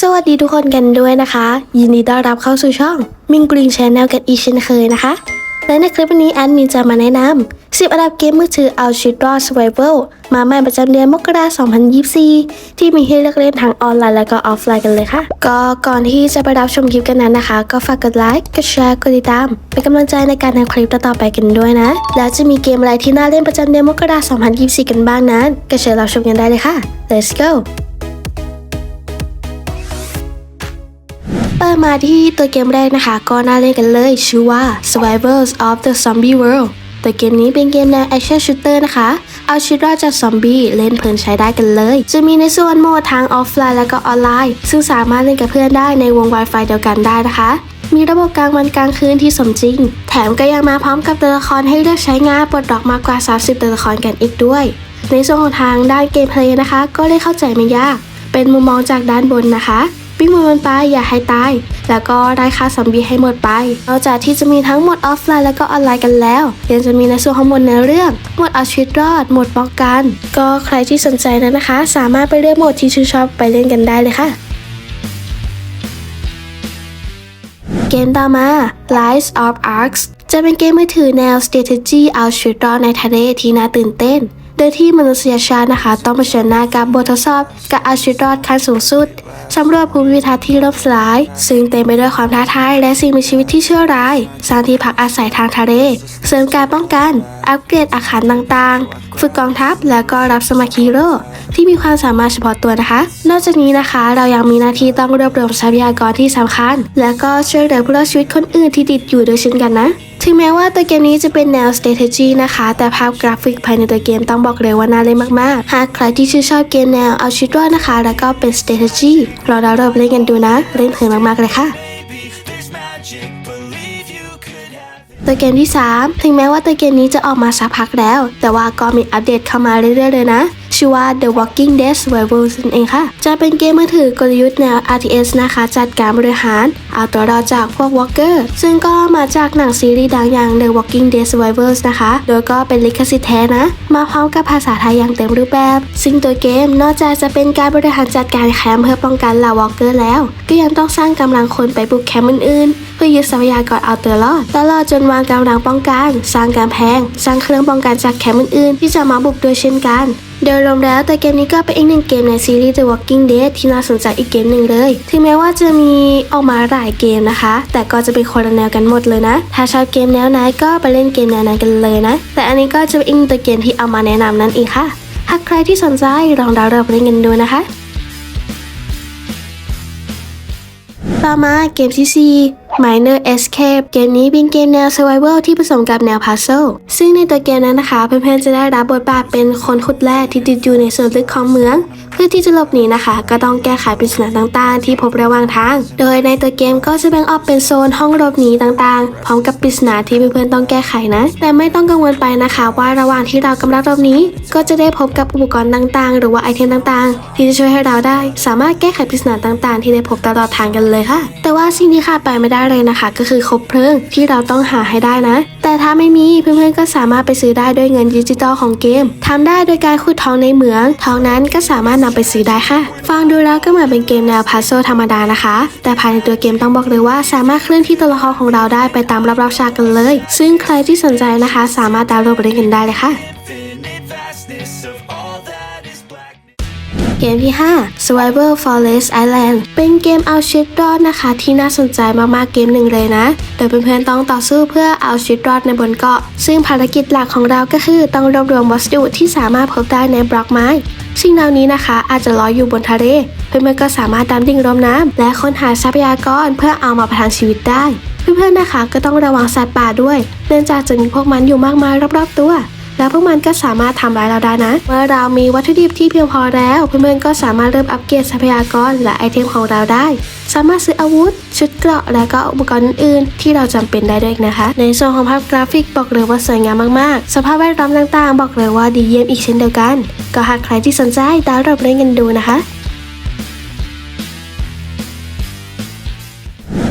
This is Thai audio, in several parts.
สวัสดีทุกคนกันด้วยนะคะ ยินดีต้อนรับเข้าสู่ช่องมิงกริงชแนลกันอีกเช่นเคยนะคะ และในคลิปวันนี้แอดมินจะมาแนะนำ10 อันดับเกมมือถือเอาชีวิตรอด Survival มาใหม่ประจำเดือนมกราคม 2024 ที่มีให้เลือกเล่นทั้งออนไลน์และก็ออฟไลน์กันเลยค่ะ ก็ก่อนที่จะไปรับชมคลิปกันนั้นนะคะ ก็ฝากกดไลค์ กดแชร์ กดติดตาม เป็นกำลังใจในการทำคลิปต่อๆไปกันด้วยนะ แล้วจะมีเกมอะไรที่น่าเล่นประจำเดือนมกราคม 2024 กันบ้างนั้นก็เชิญรับชมกันได้เลยค่ะ let's go เปิดมาที่ตัวเกมแรกนะคะ ก็น่าเล่นกันเลยชื่อว่า Survivors of the Zombie World ตัวเกมนี้เป็นเกมแนว Action Shooter นะคะ เอาชีวิตรอดจากซอมบี้เล่นเพลินใช้ได้กันเลย จะมีในส่วนโหมดทั้งออฟไลน์และก็ออนไลน์ ซึ่งสามารถเล่นกับเพื่อนได้ในวง Wi-Fi เดียวกันได้นะคะมีระบบกลางวันกลางคืนที่สมจริง แถมก็ยังมาพร้อมกับตัวละครให้เลือกใช้งานปลดล็อกมากกว่า 30 ตัวละครกันอีกด้วย ในส่วนของทางด้านเกมเพลย์นะคะ ก็ได้เข้าใจไม่ยาก เป็นมุมมองจากด้านบนนะคะ วิ่งมือมันไปอย่าให้ตาย แล้วก็ได้ค่าซอมบี้ให้หมดไปนอกจากที่จะมีทั้งหมดออฟไลน์แล้วก็ออนไลน์กันแล้ว ยังจะมีในส่วนของหมดในเรื่อง หมดเอาชีวิตรอด หมดป้องกัน ก็ใครที่สนใจนะนะคะ สามารถไปเลือกโหมดที่ชื่นชอบไปเล่นกันได้เลยค่ะเกมต่อมา Lies of Arcs จะเป็นเกมมือถือแนว strategy เอาชีวิตรอดในทะเลที่น่าตื่นเต้น โดยที่มนุษยชาตินะคะ ต้องเผชิญหน้ากับบททดสอบ กับอาชีวิตรอดขั้นสูงสุด สำรวจภูมิทัศน์ที่ล่มสลาย ซึ่งเต็มไปด้วยความท้าทายและสิ่งมีชีวิตที่เชั่วร้าย สร้างที่พักอาศัยทางทะเล เสริมการป้องกัน อัปเกรดอาคารต่างๆ ฝึกกองทัพ แล้วก็รับสมัครฮีโร่ที่มีความสามารถเฉพาะตัวนะคะ นอกจากนี้นะคะ เรายังมีหน้าที่ต้องรวบรวมทรัพยากรที่สำคัญ และก็ช่วยเหลือผู้รอดชีวิตคนอื่นที่ติดอยู่ด้วยเช่นกันนะ ถึงแม้ว่าตัวเกมนี้จะเป็นแนว strategy นะคะ แต่ภาพกราฟิกภายในตัวเกมต้องบอกเลยว่าน่าเล่นมากๆ หากใครที่ชื่นชอบเกมแนวเอาชีวิตรอดนะคะ แล้วก็เป็น strategy เราดาวน์โหลดเล่นกันดูนะ เล่นเพลินมากๆเลยค่ะตัวเกมที่ 3 ถึงแม้ว่าตัวเกมนี้จะออกมาสักพักแล้ว แต่ว่าก็มีอัปเดตเข้ามาเรื่อยๆเลยนะ ชื่อว่า The Walking Dead Survivors นั่นเองค่ะ จะเป็นเกมมือถือกลยุทธ์แนว RTS นะคะ จัดการบริหาร เอาตัวรอดจากพวก Walker ซึ่งก็มาจากหนังซีรีส์ดังอย่าง The Walking Dead Survivors นะคะ โดยก็เป็นลิขสิทธิ์แท้นะ มาพร้อมกับภาษาไทยอย่างเต็มรูปแบบ ซึ่งตัวเกมนอกจากจะเป็นการบริหารจัดการแคมป์เพื่อป้องกันเหล่า Walker แล้ว ก็ยังต้องสร้างกำลังคนไปบุกแคมป์อื่นๆ เพื่อยึดทรัพยากรเอาตัวรอดตลอดจนวางกำลังป้องกัน สร้างกำแพง สร้างเครื่องป้องกันจากแคมป์อื่นๆ ที่จะมาบุกโดยเช่นกัน โดยรวมแล้วแต่เกมนี้ก็เป็นอีกหนึ่งเกมในซีรีส์ The Walking Dead ที่น่าสนใจอีกเกมหนึ่งเลย ถึงแม้ว่าจะมีออกมาหลายเกมนะคะ แต่ก็จะเป็นคนละแนวกันหมดเลยนะ ถ้าชอบเกมแนวไหนก็ไปเล่นเกมแนวนั้นกันเลยนะ แต่อันนี้ก็จะเป็นอีกหนึ่งตัวเกมที่เอามาแนะนำนั่นเองค่ะ หากใครที่สนใจลองดาวน์โหลดไปเล่นกันดูนะคะ ต่อมาเกมที่4 Minor Escape เกมนี้เป็นเกมแนว Survival ที่ผสมกับแนว Puzzle ซึ่งในตัวเกมนั้นนะคะ เพื่อนๆจะได้รับบทบาทเป็นคนขุดแร่ที่ติดอยู่ในส่วนลึกของเมือง เพื่อที่จะหลบหนีนะคะ ก็ต้องแก้ไขปริศนาต่างๆ ที่พบระหว่างทาง โดยในตัวเกมก็จะแบ่งออกเป็นโซนห้องหลบหนีต่างๆ พร้อมกับปริศนาที่เพื่อนๆต้องแก้ไขนะ แต่ไม่ต้องกังวลไปนะคะ ว่าระหว่างที่เรากำลังหลบหนีก็จะได้พบกับอุปกรณ์ต่างๆ หรือว่าไอเทมต่างๆ ที่จะช่วยให้เราได้ สามารถแก้ไขปริศนาต่างๆ ที่ได้พบตลอดทางกันเลยค่ะ แต่ว่าสิ่งที่ขาดไปไม่ได้ได้เลยนะคะ ก็คือครบเพลิงที่เราต้องหาให้ได้นะ แต่ถ้าไม่มีเพื่อนๆก็สามารถไปซื้อได้ด้วยเงินดิจิตอลของเกมทำได้โดยการขุดทองในเหมือง ทองนั้นก็สามารถนำไปซื้อได้ค่ะ ฟังดูแล้วก็เหมือนเป็นเกมแนวพัซโซธรรมดานะคะ แต่ภายในตัวเกมต้องบอกเลยว่าสามารถเคลื่อนที่ตัวละครของเราได้ไปตามรอบๆฉากกันเลย ซึ่งใครที่สนใจนะคะ สามารถดาวน์โหลดไปเล่นกันได้เลยค่ะ เกมที่ 5 Survival Forest Island เป็นเกมเอาชีวิตรอดนะคะ ที่น่าสนใจมากๆเกมหนึ่งเลยนะ โดยเพื่อนๆต้องต่อสู้เพื่อเอาชีวิตรอดในบนเกาะ ซึ่งภารกิจหลักของเราก็คือต้องรวบรวมวัสดุที่สามารถพบได้ในบล็อกไม้สิ่งเหล่านี้นะคะ อาจจะลอยอยู่บนทะเลเพื่อนๆก็สามารถดำดิ่งรมน้ำและค้นหาทรัพยากรเพื่อเอามาประทังชีวิตได้ เพื่อนๆนะคะก็ต้องระวังสัตว์ป่าด้วย เนื่องจากจะมีพวกมันอยู่มากมายรอบๆตัว แล้วพวกมันก็สามารถทำร้ายเราได้นะ เมื่อเรามีวัตถุดิบที่เพียงพอแล้ว เพื่อนๆก็สามารถเริ่มอัปเกรดทรัพยากรและไอเทมของเราได้ สามารถซื้ออาวุธ ชุดเกราะและก็อุปกรณ์อื่นๆ ที่เราจำเป็นได้ด้วยนะคะ ในส่วนของภาพกราฟิกบอกเลยว่าสวยงามมากๆ สภาพแวดล้อมต่างๆ บอกเลยว่าดีเยี่ยมอีกเช่นเดียวกัน ก็หากใครที่สนใจดาวน์โหลดเล่นกันดูนะคะ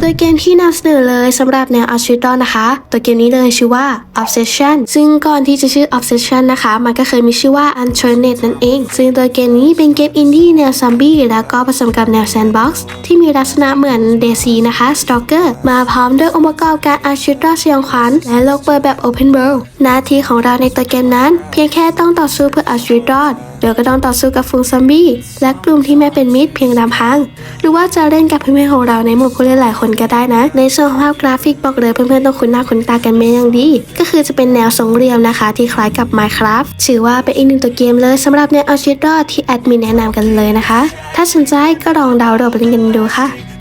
ตัวเกมที่นำเสนอเลยสำหรับแนวเอาชีวิตรอดนะคะ ตัวเกมนี้เลยชื่อว่า Obsession ซึ่งก่อนที่จะชื่อ Obsession นะคะ มันก็เคยมีชื่อว่า Uncharted นั่นเอง ซึ่งตัวเกมนี้เป็นเกมอินดี้แนวซอมบี้แล้วก็ผสมกับแนวแซนด์บ็อกซ์ที่มีลักษณะเหมือน DayZ นะคะ Stalker มาพร้อมด้วยองค์ประกอบการเอาชีวิตรอดสยองขวัญและโลกเปิดแบบ Open World หน้าที่ของเราในตัวเกมนั้น เพียงแค่ต้องต่อสู้เพื่อเอาชีวิตรอด ดยก็ต้องต่อสู้กับฝูงซอมบี้และกลุ่มที่ไม่เป็นมิตรเพียงลำพัง หรือว่าจะเล่นกับเพื่อนๆของเราในหมู่ผู้เล่นหลายคนก็ได้นะ ในส่วนภาพกราฟิกบอกเลยเพื่อนๆต้องคุ้นหน้าคุ้นตากันเป็นอย่างดี ก็คือจะเป็นแนวทรงเรียมนะคะที่คล้ายกับ Minecraft ถือว่าเป็นอีกหนึ่งตัวเกมเลยสำหรับแนวเอาชีวิตรอดที่แอดมินแนะนำกันเลยนะคะ ถ้าสนใจก็ลองดาวน์โหลดไปเล่นกันดูค่ะ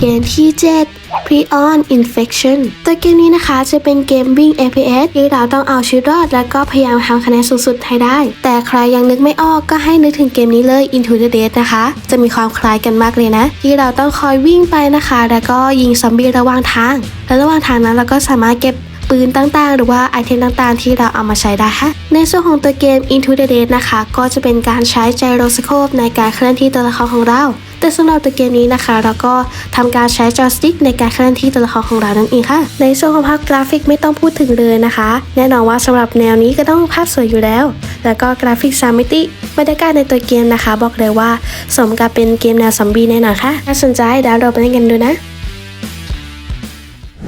เกมที่ 7 Pre-on Infection ตัวเกมนี้นะคะจะเป็นเกมวิ่ง FPS ที่เราต้องเอาชีวิตรอด และก็พยายามทำคะแนนสูงสุดให้ได้ แต่ใครยังนึกไม่ออกก็ให้นึกถึงเกมนี้เลย Into the Dead นะคะ จะมีความคล้ายกันมากเลยนะ ที่เราต้องคอยวิ่งไปนะคะ แล้วก็ยิงซอมบี้ระหว่างทาง และระหว่างทางนั้นเราก็สามารถเก็บปืนต่างๆ หรือว่าไอเทมต่างๆ ที่เราเอามาใช้ได้ค่ะ ในส่วนของตัวเกม Into the Dead นะคะ ก็จะเป็นการใช้ไจโรสโคปในการเคลื่อนที่ตัวละครของเรา แต่สำหรับตัวเกมนี้นะคะเราก็ทำการใช้จอยสติ๊กในการเคลื่อนที่ตัวละครของเรานั่นเองค่ะ ในส่วนของภาพกราฟิกไม่ต้องพูดถึงเลยนะคะ แน่นอนว่าสำหรับแนวนี้ก็ต้องภาพสวยอยู่แล้ว แล้วก็กราฟิกสามมิติบรรยากาศในตัวเกมนะคะ บอกเลยว่าสมกับเป็นเกมแนวซอมบี้แน่นอนค่ะถ้าสนใจดาวน์โหลดไปเล่นกันดูนะ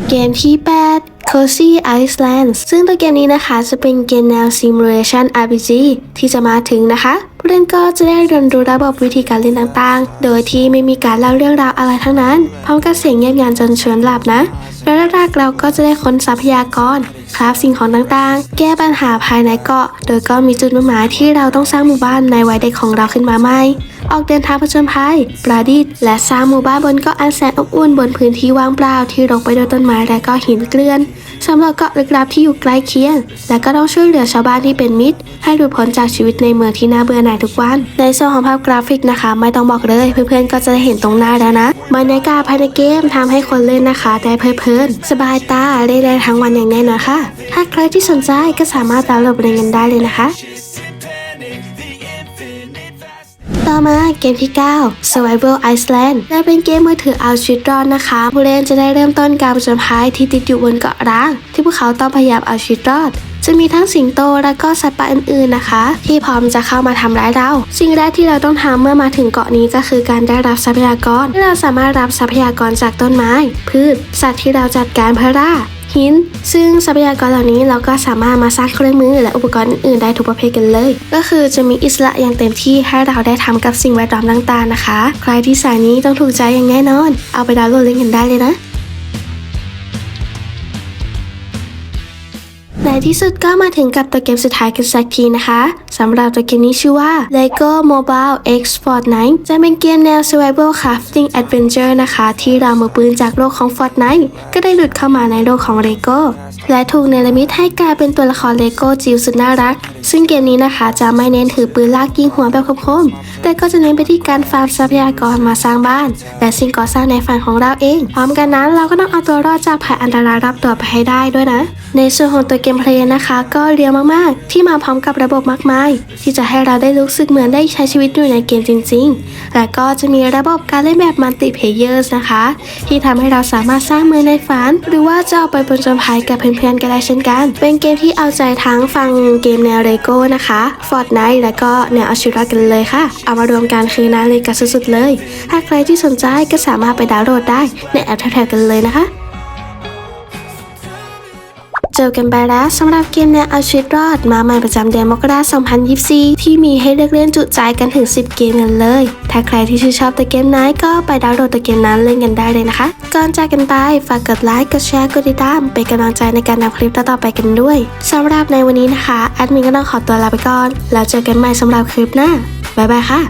เกมที่ 8 Cozy Island ซึ่งตัวเกมนี้นะคะจะเป็นเกมแนว Simulation RPG ที่จะมาถึงนะคะผู้เล่นก็จะได้เรียนรู้ระบบวิธีการเล่นต่างๆ โดยที่ไม่มีการเล่าเรื่องราวอะไรทั้งนั้น พร้อมกับเสียงเงียบงันจนชวนหลับนะและแรกๆเราก็จะได้ค้นทรัพยากร คราฟสิ่งของต่างๆ แก้ปัญหาภายในเกาะ โดยก็มีจุดมุ่งหมายที่เราต้องสร้างหมู่บ้านในวัยเด็กของเราขึ้นมาใหม่ ออกเดินทางผจญภัย ประดิษฐ์และสร้างหมู่บ้านบนเกาะอันแสนอบอุ่นบนพื้นที่ว่างเปล่าที่รกไปด้วยต้นไม้และก็หินเกลื่อน สำหรับเกาะลึกลับที่อยู่ใกล้เคียง และก็ต้องช่วยเหลือชาวบ้านที่เป็นมิตร ให้หลุดพ้นจากชีวิตในเมืองที่น่าเบื่อหน่ายทุกวัน ในส่วนของภาพกราฟิกนะคะ ไม่ต้องบอกเลยเพื่อนๆก็จะได้เห็นตรงหน้าแล้วนะบรรยากาศภายในเกมทำให้คนเล่นนะคะได้เพลิดเพลิน สบายตาเล่นได้ทั้งวันอย่างแน่นอนค่ะ ถ้าใครที่สนใจก็สามารถดาวน์โหลดเล่นกันได้เลยนะคะ ต่อมาเกมที่ 9 Survival Iceland และเป็นเกมมือถือเอาชีวิตรอดนะคะ ผู้เล่นจะได้เริ่มต้นการผจญภัยที่ติดอยู่บนเกาะร้าง ที่พวกเขาต้องพยายามเอาชีวิตรอดจะมีทั้งสิงโตและก็สัตว์ป่าอื่นๆนะคะ ที่พร้อมจะเข้ามาทำร้ายเรา สิ่งแรกที่เราต้องทำเมื่อมาถึงเกาะนี้ก็คือการได้รับทรัพยากรที่เราสามารถรับทรัพยากรจากต้นไม้ พืช สัตว์ที่เราจัดการเพื่อล่า หิน ซึ่งทรัพยากรเหล่านี้เราก็สามารถมาสร้างเครื่องมือและอุปกรณ์อื่นๆได้ทุกประเภทกันเลย ก็คือจะมีอิสระอย่างเต็มที่ให้เราได้ทำกับสิ่งแวดล้อมต่างๆนะคะ ใครที่สายนี้ต้องถูกใจอย่างแน่นอน เอาไปดาวน์โหลดเล่นกันได้เลยนะ ที่สุดก็มาถึงกับตัวเกมสุดท้ายกันสักทีนะคะสำหรับตัวเกมนี้ชื่อว่า LEGO Mobile X Fortnite จะเป็นเกมแนว Survival Crafting Adventure นะคะ ที่เรามือปืนจากโลกของ Fortnite ก็ได้หลุดเข้ามาในโลกของ LEGO และถูกเนรมิตให้กลายเป็นตัวละคร LEGO จิ๋วสุดน่ารัก ซึ่งเกมนี้นะคะจะไม่เน้นถือปืนลากยิงหัวแบบคมๆ แต่ก็จะเน้นไปที่การฟาร์มทรัพยากรมาสร้างบ้าน และสิ่งก่อสร้างในฝันของเราเอง พร้อมกันนั้นเราก็ต้องเอาตัวรอดจากภัยอันตรายรับตัวไปให้ได้ด้วยนะ ในส่วนของตัวเกมเพลย์นะคะ ก็เรียวมากๆ ที่มาพร้อมกับระบบมากมาย ที่จะให้เราได้รู้สึกเหมือนได้ใช้ชีวิตอยู่ในเกมจริง ๆ และก็จะมีระบบการเล่นแบบมัลติเพเยอร์นะคะ ที่ทำให้เราสามารถสร้างเมืองในฝัน หรือว่าจะเอาไปผจญภัยกับเพื่อนๆก็ได้เช่นกัน เป็นเกมที่เอาใจทั้งฟังเกมแนวเรโก้นะคะฟอร์ดไนท์และก็แนวอาชิระกันเลยค่ะ เอามารวมกันคือน่าเลยกันสุดๆเลยถ้าใครที่สนใจก็สามารถไปดาวน์โหลดได้ในแอปแถบๆกันเลยนะคะ จอกันไปแล้วสำหรับเกมแนวเอาชีวิตรอดมาใหม่ประจำเดือนมกราคม 2024 ที่มีให้เลือกเล่นจุใจกันถึง 10 เกมกันเลย ถ้าใครที่ชื่นชอบตัวเกมไหนก็ไปดาวน์โหลดตัวเกมนั้นเล่นกันได้เลยนะคะ ก่อนจากกันไปฝากกดไลค์ กดแชร์ กดติดตามเป็นกำลังใจในการนำคลิปต่อไปกันด้วยสำหรับในวันนี้นะคะแอดมินก็ต้องขอตัวลาไปก่อนแล้วเจอกันใหม่สำหรับคลิปหน้าบ๊ายบายค่ะ